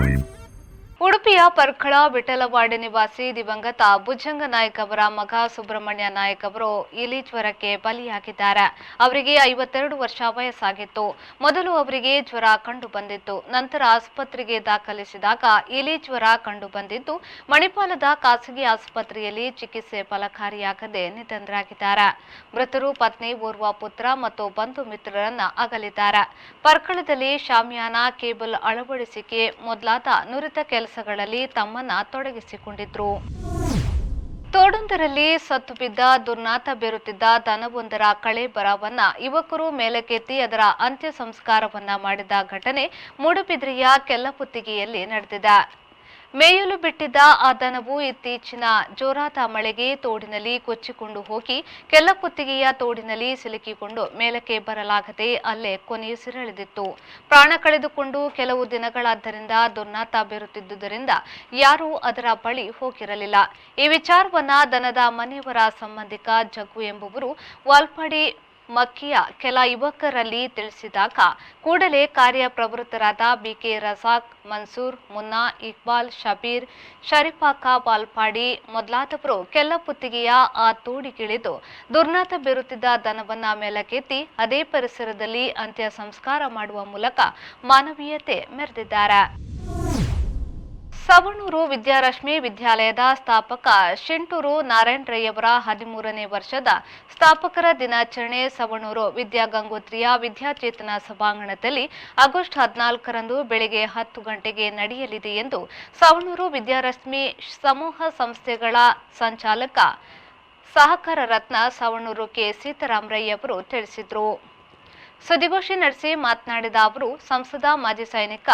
time. ಜಿಲ್ಲೆಯ ಪರ್ಕಳ ವಿಠಲವಾಡಿ ನಿವಾಸಿ ದಿವಂಗತ ಭುಜಂಗ ನಾಯ್ಕ ಅವರ ಮಗ ಸುಬ್ರಹ್ಮಣ್ಯ ನಾಯ್ಕ ಅವರು ಇಲಿ ಜ್ವರಕ್ಕೆ ಬಲಿಯಾಗಿದ್ದಾರೆ. ಅವರಿಗೆ ಐವತ್ತೆರಡು ವರ್ಷ ವಯಸ್ಸಾಗಿತ್ತು. ಮೊದಲು ಅವರಿಗೆ ಜ್ವರ ಕಂಡು ಬಂದಿತ್ತು. ನಂತರ ಆಸ್ಪತ್ರೆಗೆ ದಾಖಲಿಸಿದಾಗ ಇಲಿ ಜ್ವರ ಕಂಡು ಬಂದಿದ್ದು, ಮಣಿಪಾಲದ ಖಾಸಗಿ ಆಸ್ಪತ್ರೆಯಲ್ಲಿ ಚಿಕಿತ್ಸೆ ಫಲಕಾರಿಯಾಗದೆ ನಿಧನರಾಗಿದ್ದಾರೆ. ಮೃತರು ಪತ್ನಿ ಓರ್ವ ಪುತ್ರ ಮತ್ತು ಬಂಧು ಮಿತ್ರರನ್ನ ಅಗಲಿದ್ದಾರೆ. ಪರ್ಕಳದಲ್ಲಿ ಶಾಮಿಯಾನ ಕೇಬಲ್ ಅಳವಡಿಸಿಕೆ ಮೊದಲಾದ ನುರಿತ ಕೆಲಸಗಳಲ್ಲಿ ತಮ್ಮನ್ನ ತೊಡಗಿಸಿಕೊಂಡಿದ್ರು. ತೋಡೊಂದರಲ್ಲಿ ಸತ್ತು ಬಿದ್ದ ದುರ್ನಾತ ಬೀರುತ್ತಿದ್ದ ದನವೊಂದರ ಕಳೆ ಬರವನ್ನ ಯುವಕರು ಮೇಲಕ್ಕೆತ್ತಿ ಅದರ ಅಂತ್ಯ ಸಂಸ್ಕಾರವನ್ನ ಮಾಡಿದ ಘಟನೆ ಮೂಡುಬಿದ್ರಿಯ ಕೆಲ್ಲಪುತ್ತಿಗೆಯಲ್ಲಿ ನಡೆದಿದೆ. ಮೇಯಲು ಬಿಟ್ಟಿದ್ದ ಆ ದನವು ಇತ್ತೀಚಿನ ಜೋರಾದ ಮಳೆಗೆ ತೋಡಿನಲ್ಲಿ ಕೊಚ್ಚಿಕೊಂಡು ಹೋಗಿ ಕೆಲ್ಲಪುತ್ತಿಗೆಯ ತೋಡಿನಲ್ಲಿ ಸಿಲುಕಿಕೊಂಡು ಮೇಲಕ್ಕೆ ಬರಲಾಗದೆ ಅಲ್ಲೇ ಕೊನೆಯುಸಿರೆಳೆದಿತ್ತು ಪ್ರಾಣ ಕಳೆದುಕೊಂಡು ಕೆಲವು ದಿನಗಳಾದ್ದರಿಂದ ದುರ್ನಾತ ಬೀರುತ್ತಿದ್ದುದರಿಂದ ಯಾರೂ ಅದರ ಬಳಿ ಹೋಗಿರಲಿಲ್ಲ. ಈ ವಿಚಾರವನ್ನ ದನದ ಮನೆಯವರ ಸಂಬಂಧಿಕ ಜಗ್ಗು ಎಂಬುವರು ವಾಲ್ಪಾಡಿ ಮಕ್ಕಿಯ ಕೆಲ ಯುವಕರಲ್ಲಿ ತಿಳಿಸಿದಾಗ ಕೂಡಲೇ ಕಾರ್ಯಪ್ರವೃತ್ತರಾದ ಬಿಕೆ ರಜಾಕ್, ಮನ್ಸೂರ್, ಮುನ್ನಾ, ಇಕ್ಬಾಲ್, ಶಬೀರ್ ಶರೀಫಾಕ ಪಾಲ್ಪಾಡಿ ಮೊದಲಾದವರು ಕೆಲ ಪುತ್ತಿಗೆಯ ಆ ತೋಡಿಗಿಳಿದು ದುರ್ನಾತ ಬೀರುತ್ತಿದ್ದ ದನವನ್ನ ಮೇಲಕ್ಕೆತ್ತಿ ಅದೇ ಪರಿಸರದಲ್ಲಿ ಅಂತ್ಯ ಸಂಸ್ಕಾರ ಮಾಡುವ ಮೂಲಕ ಮಾನವೀಯತೆ ಮೆರೆದಿದ್ದಾರೆ. ಸವಣೂರು ವಿದ್ಯಾರಶ್ಮಿ ವಿದ್ಯಾಲಯದ ಸ್ಥಾಪಕ ಶೆಂಟೂರು ನಾರಾಯಣ ರೈಯವರ ಹದಿಮೂರನೇ ವರ್ಷದ ಸ್ಥಾಪಕರ ದಿನಾಚರಣೆ ಸವಣೂರು ವಿದ್ಯಾಗಂಗೋತ್ರಿಯ ವಿದ್ಯಾಚೇತನ ಸಭಾಂಗಣದಲ್ಲಿ ಆಗಸ್ಟ್ ಹದಿನಾಲ್ಕರಂದು ಬೆಳಗ್ಗೆ ಹತ್ತು ಗಂಟೆಗೆ ನಡೆಯಲಿದೆ ಎಂದು ಸವಣೂರು ವಿದ್ಯಾರಶ್ಮಿ ಸಮೂಹ ಸಂಸ್ಥೆಗಳ ಸಂಚಾಲಕ ಸಹಕಾರ ರತ್ನ ಸವಣೂರು ಕೆ ಸೀತಾರಾಮರಯ್ಯವರು ತಿಳಿಸಿದರು. ಸುದ್ದಿಗೋಷ್ಠಿ ನಡೆಸಿ ಮಾತನಾಡಿದ ಅವರು, ಸಂಸದ ಮಾಜಿ ಸೈನಿಕ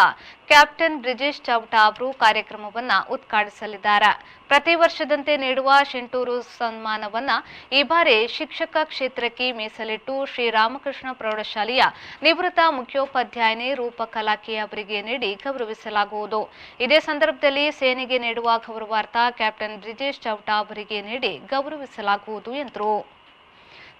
ಕ್ಯಾಪ್ಟನ್ ಬ್ರಿಜೇಶ್ ಚೌಟಾ ಅವರು ಕಾರ್ಯಕ್ರಮವನ್ನ ಉದ್ಘಾಟಿಸಲಿದ್ದಾರೆ. ಪ್ರತಿ ವರ್ಷದಂತೆ ನೀಡುವ ಶಿಂಟೂರು ಸನ್ಮಾನವನ್ನ ಈ ಬಾರಿ ಶಿಕ್ಷಕ ಕ್ಷೇತ್ರಕ್ಕೆ ಮೀಸಲಿಟ್ಟು ಶ್ರೀರಾಮಕೃಷ್ಣ ಪ್ರೌಢಶಾಲೆಯ ನಿವೃತ್ತ ಮುಖ್ಯೋಪಾಧ್ಯಾಯನಿ ರೂಪಕಲಾಕಿ ಅವರಿಗೆ ನೀಡಿ ಗೌರವಿಸಲಾಗುವುದು. ಇದೇ ಸಂದರ್ಭದಲ್ಲಿ ಸೇನೆಗೆ ನೀಡುವ ಗೌರವಾರ್ಥ ಕ್ಯಾಪ್ಟನ್ ಬ್ರಿಜೇಶ್ ಚೌಟಾ ಅವರಿಗೆ ನೀಡಿ ಗೌರವಿಸಲಾಗುವುದು ಎಂದರು.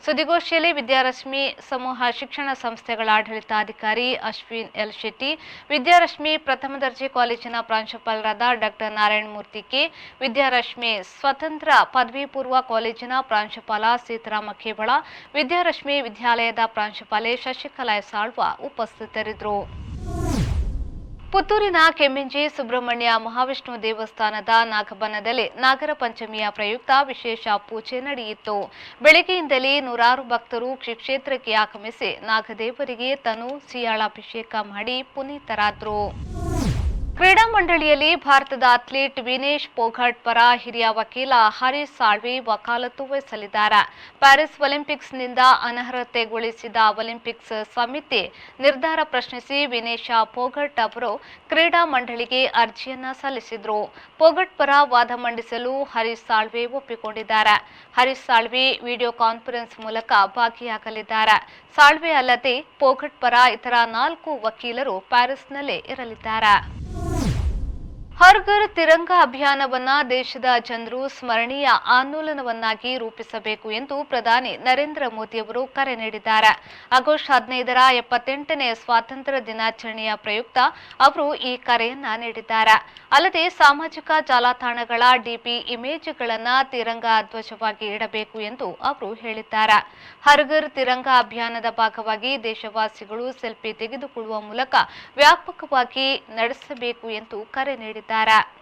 ಸುದ್ದಿಗೋಷ್ಠಿಯಲ್ಲಿ ವಿದ್ಯಾರಶ್ಮಿ ಸಮೂಹ ಶಿಕ್ಷಣ ಸಂಸ್ಥೆಗಳ ಆಡಳಿತಾಧಿಕಾರಿ ಅಶ್ವಿನ್ ಎಲ್ ಶೆಟ್ಟಿ, ವಿದ್ಯಾರಶ್ಮಿ ಪ್ರಥಮ ದರ್ಜೆ ಕಾಲೇಜಿನ ಪ್ರಾಂಶುಪಾಲರಾದ ಡಾಕ್ಟರ್ ನಾರಾಯಣ ಮೂರ್ತಿ ಕೆ, ವಿದ್ಯಾರಶ್ಮಿ ಸ್ವತಂತ್ರ ಪದವಿ ಪೂರ್ವ ಕಾಲೇಜಿನ ಪ್ರಾಂಶುಪಾಲ ಸೀತಾರಾಮ ಕೇಬಳ ವಿದ್ಯಾರಶ್ಮಿ ವಿದ್ಯಾಲಯದ ಪ್ರಾಂಶುಪಾಲೆ ಶಶಿಕಲಾ ಸಾಳ್ವ ಉಪಸ್ಥಿತರಿದ್ದರು. ಪುತ್ತೂರಿನ ಕೆಮ್ಮಿಂಜಿ ಸುಬ್ರಹ್ಮಣ್ಯ ಮಹಾವಿಷ್ಣು ದೇವಸ್ಥಾನದ ನಾಗಬನದಲ್ಲಿ ನಾಗರ ಪಂಚಮಿಯ ಪ್ರಯುಕ್ತ ವಿಶೇಷ ಪೂಜೆ ನಡೆಯಿತು. ಬೆಳಗ್ಗೆಯಿಂದಲೇ ನೂರಾರು ಭಕ್ತರು ಕ್ಷೇತ್ರಕ್ಕೆ ಆಗಮಿಸಿ ನಾಗದೇವರಿಗೆ ತನು ಸಿಯಾಳಾಭಿಷೇಕ ಮಾಡಿ ಪುನೀತರಾದ್ರು. ಕ್ರೀಡಾ ಮಂಡಳಿಯಲ್ಲಿ ಭಾರತದ ಅಥ್ಲೀಟ್ ವಿನೇಶ್ ಪೋಘಟ್ ಪರ ಹಿರಿಯ ವಕೀಲ ಹರೀಶ್ ಸಾಳ್ವಿ ವಕಾಲತ್ತು ವಹಿಸಲಿದ್ದಾರೆ. ಪ್ಯಾರಿಸ್ ಒಲಿಂಪಿಕ್ಸ್ನಿಂದ ಅನರ್ಹತೆಗೊಳಿಸಿದ ಒಲಿಂಪಿಕ್ಸ್ ಸಮಿತಿ ನಿರ್ಧಾರ ಪ್ರಶ್ನಿಸಿ ವಿನೇಶ ಪೋಘಟ್ ಅವರು ಕ್ರೀಡಾ ಮಂಡಳಿಗೆ ಅರ್ಜಿಯನ್ನ ಸಲ್ಲಿಸಿದ್ರು. ಪೋಘಟ್ ಪರ ವಾದ ಮಂಡಿಸಲು ಹರೀಶ್ ಸಾಳ್ವೆ ಒಪ್ಪಿಕೊಂಡಿದ್ದಾರೆ. ಹರೀಶ್ ಸಾಳ್ವಿ ವಿಡಿಯೋ ಕಾನ್ಫರೆನ್ಸ್ ಮೂಲಕ ಭಾಗಿಯಾಗಲಿದ್ದಾರೆ. ಸಾಳ್ವೆ ಅಲ್ಲದೆ ಪೋಘಟ್ ಪರ ಇತರ ನಾಲ್ಕು ವಕೀಲರು ಪ್ಯಾರಿಸ್ನಲ್ಲೇ ಇರಲಿದ್ದಾರೆ. ಹರ್ ಘರ್ ತಿರಂಗ ಅಭಿಯಾನವನ್ನ ದೇಶದ ಜನರು ಸ್ಮರಣೀಯ ಆಂದೋಲನವನ್ನಾಗಿ ರೂಪಿಸಬೇಕು ಎಂದು ಪ್ರಧಾನಿ ನರೇಂದ್ರ ಮೋದಿಯವರು ಕರೆ ನೀಡಿದ್ದಾರೆ. ಆಗಸ್ಟ್ ಹದಿನೈದರ ಎಪ್ಪತ್ತೆಂಟನೇ ಸ್ವಾತಂತ್ರ್ಯ ದಿನಾಚರಣೆಯ ಪ್ರಯುಕ್ತ ಅವರು ಈ ಕರೆಯನ್ನ ನೀಡಿದ್ದಾರೆ. ಅಲ್ಲದೆ ಸಾಮಾಜಿಕ ಜಾಲತಾಣಗಳ ಡಿಪಿ ಇಮೇಜ್ಗಳನ್ನ ತಿರಂಗ ಧ್ವಜವಾಗಿ ಇಡಬೇಕು ಎಂದು ಅವರು ಹೇಳಿದ್ದಾರೆ. ಹರ್ ಘರ್ ತಿರಂಗ ಅಭಿಯಾನದ ಭಾಗವಾಗಿ ದೇಶವಾಸಿಗಳು ಸೆಲ್ಫಿ ತೆಗೆದುಕೊಳ್ಳುವ ಮೂಲಕ ವ್ಯಾಪಕವಾಗಿ ನಡೆಸಬೇಕು ಎಂದು ಕರೆ ನೀಡಿದ್ದಾರೆ. Tenggara.